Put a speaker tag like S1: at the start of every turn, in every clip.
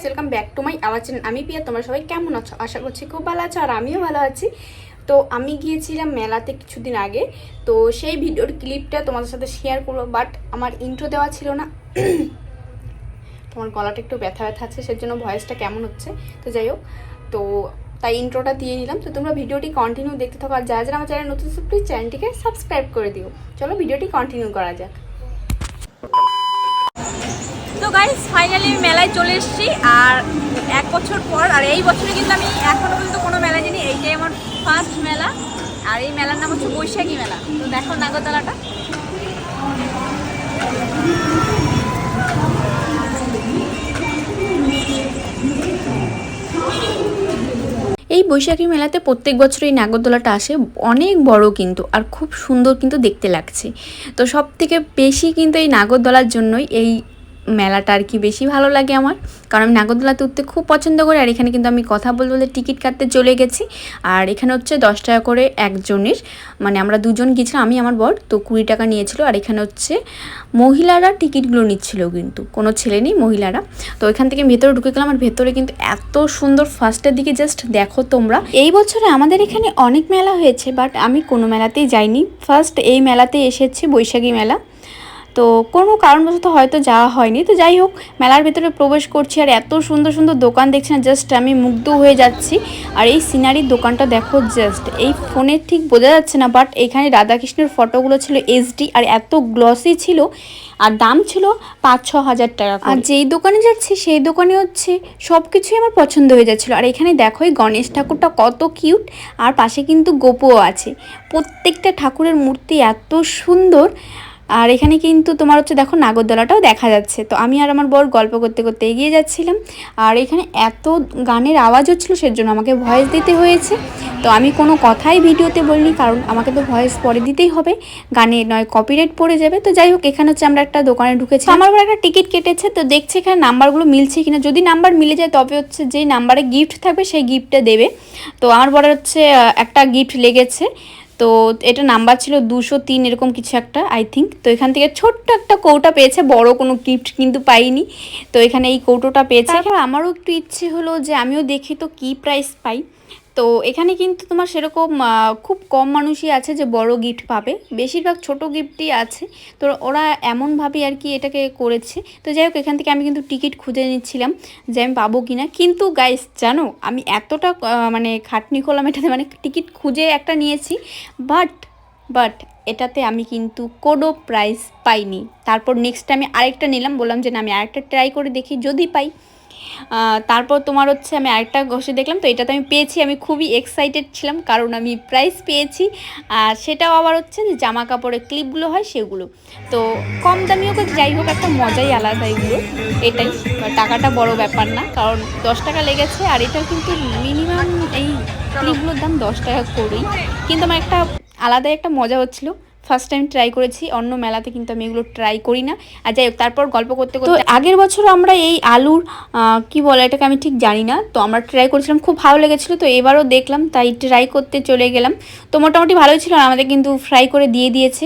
S1: Welcome back to my channel আমি পিয়া তোমরা সবাই কেমন আছো? আশা করছি খুব ভালো আছো আর আমিও ভালো আছি। তো আমি গিয়েছিলাম মেলাতে কিছুদিন আগে। তো সেই ভিডিওর ক্লিপটা তোমাদের সাথে শেয়ার করব বাট আমার ইন্ট্রো দেওয়া ছিল না। তোমার গলাটা একটু ব্যথা ব্যথা আছে, সেজন্য ভয়েসটা কেমন হচ্ছে? তো যাই হোক, তো তাই ইন্ট্রোটা দিয়ে নিলাম। তো তোমরা ভিডিওটি কন্টিনিউ দেখতে থাকো, আর যারা যারা আমার চ্যানেল নতুন প্লিজ চ্যানেলটিকে সাবস্ক্রাইব করে দিও। চলো ভিডিওটি কন্টিনিউ করা যাক।
S2: তো গাইস ফাইনালি মেলায় চলে এসেছি, আর এক বছর পর, আর এই বছরে কিন্তু আমি এখনও পর্যন্ত কোনো মেলা জানি এইটাই আমার ফার্স্ট মেলা। আর এই মেলার নাম হচ্ছে বৈশাখী মেলা। তো দেখো নাগরতলাটা
S1: এই বৈশাখী মেলাতে প্রত্যেক বছর এই নাগরদোলাটা আসে। অনেক বড় কিন্তু, আর খুব সুন্দর কিন্তু দেখতে লাগছে। তো সব থেকে বেশি কিন্তু এই নাগরদোলার জন্যই এই মেলাটা আর কি বেশি ভালো লাগে আমার। কারণ আমি নাগরদোলাতে উঠতে খুব পছন্দ করি, আর এখানে কিন্তু আমি কথা বলতে বলতে টিকিট কাটতে চলে গেছি। আর এখানে হচ্ছে দশ টাকা করে একজনের মানে আমরা দুজন গিয়েছিলাম, আমি, আমার বর, তো কুড়ি টাকা নিয়েছিল। আর এখানে হচ্ছে মহিলারা টিকিটগুলো নিচ্ছিল কিন্তু, কোনো ছেলে নেই, মহিলারা। তো এখান থেকে ভেতরে ঢুকে গেলাম, আর ভেতরে কিন্তু এত সুন্দর ফার্স্টের দিকে জাস্ট দেখো তোমরা। এই বছরে আমাদের এখানে অনেক মেলা হয়েছে, বাট আমি কোনো মেলাতেই যাইনি। ফার্স্ট এই মেলাতে এসেছি বৈশাখী মেলা। তো কোনো কারণবশত হয়তো যাওয়া হয়নি। তো যাই হোক, মেলার ভেতরে প্রবেশ করছি আর এত সুন্দর সুন্দর দোকান দেখছি না জাস্ট আমি মুগ্ধ হয়ে যাচ্ছি। আর এই সিনারির দোকানটা দেখো জাস্ট এই ফোনে ঠিক বোঝা যাচ্ছে না বাট এখানে রাধাকৃষ্ণের ফটোগুলো ছিল এইচডি আর এত গ্লসি ছিল। আর দাম ছিল পাঁচ ছ হাজার টাকা আর যেই দোকানে যাচ্ছি, সেই দোকানে হচ্ছে সব কিছুই আমার পছন্দ হয়ে যাচ্ছিল। আর এখানে দেখো এই গণেশ ঠাকুরটা কত কিউট আর পাশে কিন্তু গোপও আছে। প্রত্যেকটা ঠাকুরের মূর্তি এত সুন্দর আর এখানে কিন্তু তোমার হচ্ছে দেখো নাগরদোলাটাও দেখা যাচ্ছে। তো আমি আর আমার বর গল্প করতে করতে এগিয়ে যাচ্ছিলাম। আর এখানে এত গানের আওয়াজ হচ্ছিল সেজন্য আমাকে ভয়েস দিতে হয়েছে। তো আমি কোনো কথাই ভিডিওতে বলিনি, কারণ আমাকে তো ভয়েস পরে দিতেই হবে। গানে নয় কপিরাইট পড়ে যাবে। তো যাই হোক, এখানে হচ্ছে আমরা একটা দোকানে ঢুকেছি আমার বর একটা টিকিট কেটেছে, তো দেখছে এখানে নাম্বারগুলো মিলছে কিনা। যদি নাম্বার মিলে যায়, তবে হচ্ছে যেই নাম্বারে গিফট থাকবে, সেই গিফটটা দেবে। তো আমার বরের হচ্ছে একটা গিফট লেগেছে। তো এটা নাম্বার ছিল দুশো তিন এরকম কিছু একটা আই থিঙ্ক তো এখান থেকে ছোট্ট একটা কৌটা পেয়েছে, বড় কোনো গিফট কিন্তু পাইনি। তো এখানে এই কৌটোটা পেয়েছে। আমারও একটু ইচ্ছে হলো যে আমিও দেখি তো কি প্রাইস পাই। তো এখানে কিন্তু তোমার সেরকম খুব কম মানুষই আছে যে বড় গিফট পাবে। বেশিরভাগ ছোট গিফটই আছে। তো ওরা এমনভাবেই আর কি এটাকে করেছে। তো যাই হোক, এখান থেকে আমি কিন্তু টিকিট খুঁজে নিচ্ছিলাম যে আমি পাবো কি না কিন্তু গাইস জানো, আমি এতটা মানে খাটনি করলাম এটাতে মানে টিকিট খুঁজে একটা নিয়েছি। বাট বাট এটাতে আমি কিন্তু কোনো প্রাইস পাইনি। তারপর নেক্সট আমি আরেকটা নিলাম। বললাম যে না, আমি আরেকটা ট্রাই করে দেখি। যদি পাই তারপর তোমার হচ্ছে আমি আরেকটা ঘষে দেখলাম, তো এটাতে আমি পেয়েছি, আমি খুবই এক্সাইটেড ছিলাম, কারণ আমি প্রাইস পেয়েছি। আর সেটাও আবার হচ্ছে যে জামা কাপড়ের ক্লিপগুলো হয় সেগুলো। তো কম দামিও তো যাই হোক, একটা মজাই আলাদা এগুলো, এটাই। টাকাটা বড় ব্যাপার না, কারণ দশ টাকা লেগেছে, আর এটা কিন্তু মিনিমাম এই ক্লিপগুলোর দাম দশ টাকা করেই। কিন্তু আমার একটা আলাদাই একটা মজা হচ্ছিল ফার্স্ট টাইম ট্রাই করেছি, অন্য মেলাতে কিন্তু আমি এগুলো ট্রাই করি না। আর যাই হোক, তারপর গল্প করতে করতে আগের বছর আমরা এই আলুর কি বলে এটাকে আমি ঠিক জানি না, তো আমরা ট্রাই করেছিলাম, খুব ভালো লেগেছিলো, তো এবারও দেখলাম, তাই ট্রাই করতে চলে গেলাম। তো মোটামুটি ভালোই ছিল আমাদের কিন্তু ফ্রাই করে দিয়ে দিয়েছে,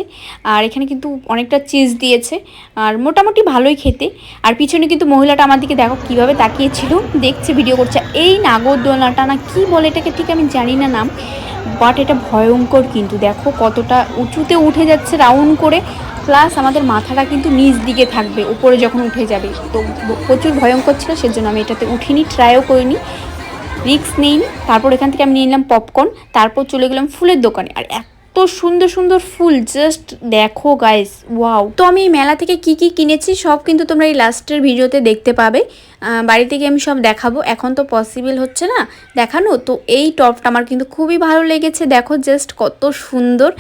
S1: আর এখানে কিন্তু অনেকটা চিজ দিয়েছে, আর মোটামুটি ভালোই খেতে। আর পিছনে কিন্তু মহিলাটা আমার দিকে দেখো কীভাবে তাকিয়েছিল, দেখছে ভিডিও করছে, এই নাগরদোলাটা না কি বলে এটাকে ঠিক আমি জানি না নাম বাট এটা ভয়ঙ্কর কিন্তু, দেখো কতটা উঁচুতে উঠে যাচ্ছে রাউন্ড করে প্লাস আমাদের মাথাটা কিন্তু নিচ দিকে থাকবে, উপরে যখন উঠে যাবে। তো প্রচুর ভয়ঙ্কর ছিল, সেজন্য আমি এটাতে উঠিনি ট্রাইও করিনি। রিক্স নেইনি, তারপর এখান থেকে আমি নিয়ে নিলাম পপকর্ন তারপর চলে গেলাম ফুলের দোকানে। আর এত সুন্দর সুন্দর ফুল জাস্ট দেখো গাইস ওয়াও তো আমি এই মেলা থেকে কি কি কিনেছি, সব কিন্তু তোমরা এই লাস্টের ভিডিওতে দেখতে পাবে। বাড়ি থেকে আমি সব দেখাবো, এখন তো পসিবল হচ্ছে না দেখানো, তো এই টপটা আমার কিন্তু খুবই ভালো লেগেছে, দেখো জাস্ট কত সুন্দর।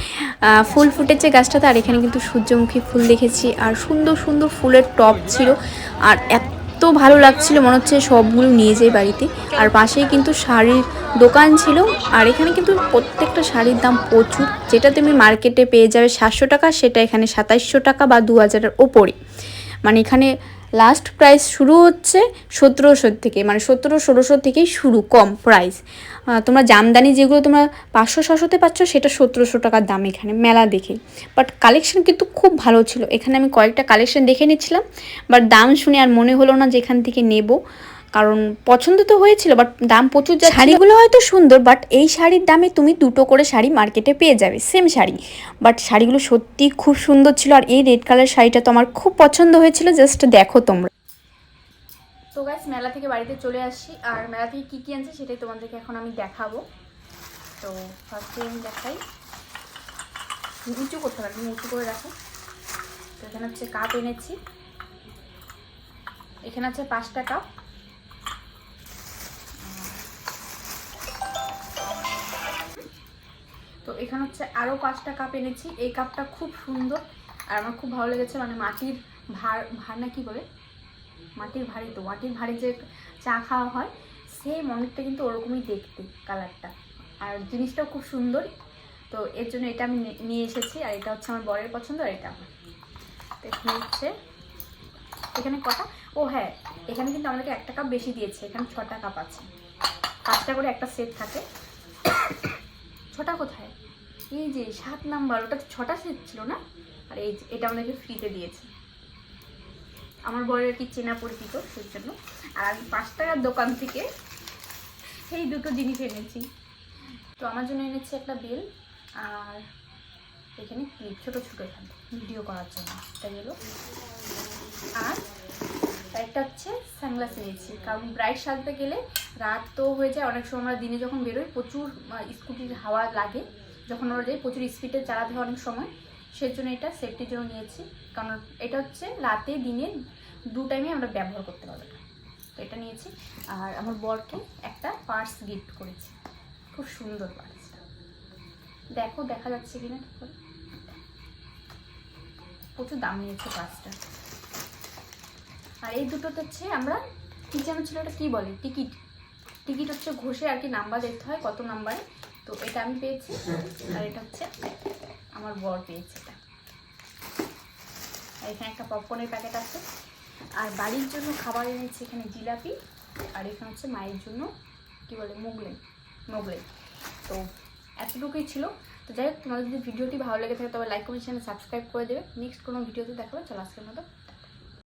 S1: ফুল ফুটেছে গাছটাতে, আর এখানে কিন্তু সূর্যমুখী ফুল দেখেছি, আর সুন্দর সুন্দর ফুলের টপ ছিল, আর এত ভালো লাগছিল, মনে হচ্ছে সবগুলো নিয়ে যাই বাড়িতে। আর পাশেই কিন্তু শাড়ির দোকান ছিল, আর এখানে কিন্তু প্রত্যেকটা শাড়ির দাম প্রচুর। যেটা তুমি মার্কেটে পেয়ে যাবে সাতশো টাকা, সেটা এখানে সাতাইশশো টাকা বা দু হাজারের ওপরে মানে এখানে লাস্ট প্রাইস শুরু হচ্ছে সতেরোশো থেকে মানে সতেরো, ষোলোশো থেকেই শুরু, কম প্রাইস তোমরা জামদানি যেগুলো তোমরা পাঁচশো ছশোতে পাচ্ছ, সেটা সতেরোশো টাকার দাম এখানে, মেলা দেখে। বাট কালেকশন কিন্তু খুব ভালো ছিল। এখানে আমি কয়েকটা কালেকশন দেখে নিচ্ছিলাম বাট দাম শুনে আর মনে হলো না যে এখান থেকে নেব। কারণ পছন্দ তো হয়েছিল বাট দাম প্রচুর যা শাড়িগুলো হয়তো সুন্দর বাট এই শাড়ির দামে তুমি দুটো করে শাড়ি মার্কেটে পেয়ে যাবে সেম শাড়ি। বাট শাড়িগুলো সত্যি খুব সুন্দর ছিল আর এই রেড কালার শাড়িটা তো আমার খুব পছন্দ হয়েছিল জাস্ট দেখো তোমরা। তো গাইস মেলা থেকে বাড়িতে চলে আসছি আর মেলা থেকে কী কী আনছে সেটাই তোমাদেরকে এখন আমি দেখাবো। তো ফার্স্টে আমি দেখাই। উঁচু করতে পারি উঁচু করে রাখো। তো এখানে হচ্ছে কাপ এনেছি। এখানে আছে পাঁচটা কাপ তো এখানে হচ্ছে আরও পাঁচটা কাপ এনেছি। এই কাপটা খুব সুন্দর আর আমার খুব ভালো লেগেছে মানে মাটির ভার ভার না কী বলে? মাটির ভারী তো, মাটির ভারী যে চা খাওয়া হয় সেম অনেকটা কিন্তু ওরকমই দেখতে কালারটা আর জিনিসটাও খুব সুন্দর তো এর জন্য এটা আমি নিয়ে এসেছি আর এটা হচ্ছে আমার বরের পছন্দ আর এটা তো এখানে হচ্ছে, এখানে কটা? ও হ্যাঁ এখানে কিন্তু আমাদেরকে একটা কাপ বেশি দিয়েছে, এখানে ছটা কাপ আছে। পাঁচটা করে একটা সেট থাকে। ছটা কোথায়? এই যে সাত নাম্বার, ওটা ছটা সেট ছিল না? আর এই এটা আমাদেরকে ফ্রিতে দিয়েছে। আমার বরের আর কি চেনা পরিচিত, সেই জন্য। আর আমি পাঁচ টাকার দোকান থেকে এই দুটো জিনিস এনেছি। তো আমার জন্য এনেছি একটা বেল আর এখানে ক্লিপ ছোটো ছোটো এখানে ভিডিও করার জন্য। এটা গেল আর একটা হচ্ছে সানগ্লাস নিয়েছি। কারণ ব্রাইট সাজতে গেলে রাত তো হয়ে যায়, অনেক সময় আমরা দিনে যখন বেরোই প্রচুর স্কুটির হাওয়া লাগে। যখন আমরা যাই, প্রচুর স্পিডে চালাতে হয় অনেক সময়। সেই জন্য এটা সেফটির জন্য নিয়েছি। কারণ এটা হচ্ছে রাতে, দিনে দু টাইমে আমরা ব্যবহার করতে পারব। তো এটা নিয়েছি। আর আমার বরকে একটা পার্স গিফট করেছি। খুব সুন্দর পার্সটা দেখো, দেখা যাচ্ছে কিনা প্রচুর দাম নিয়েছে পার্সটা আর এই দুটোতে হচ্ছে আমরা কি যেন ছিল এটা কী বলে, টিকিট। টিকিট হচ্ছে ঘষে আর কি নাম্বার দেখতে হয়, কত নাম্বারে। তো এটা আমি পেয়েছি আর এটা হচ্ছে আমার বর পেয়েছে এটা। আর এখানে একটা পপকর্নের প্যাকেট আছে। আর বাড়ির জন্য খাবার এনেছি এখানে জিলাপি, আর এখানে হচ্ছে মায়ের জন্য কি বলে, মোগলাই মোগলাই। তো এতটুকুই ছিল। তো যাই হোক, তোমাদের যদি ভিডিওটি ভালো লেগে থাকে তবে লাইক কমেন্ট চ্যানেল সাবস্ক্রাইব করে দেবে। নেক্সট কোনো ভিডিওতে দেখাবে। চলো আজকের মতো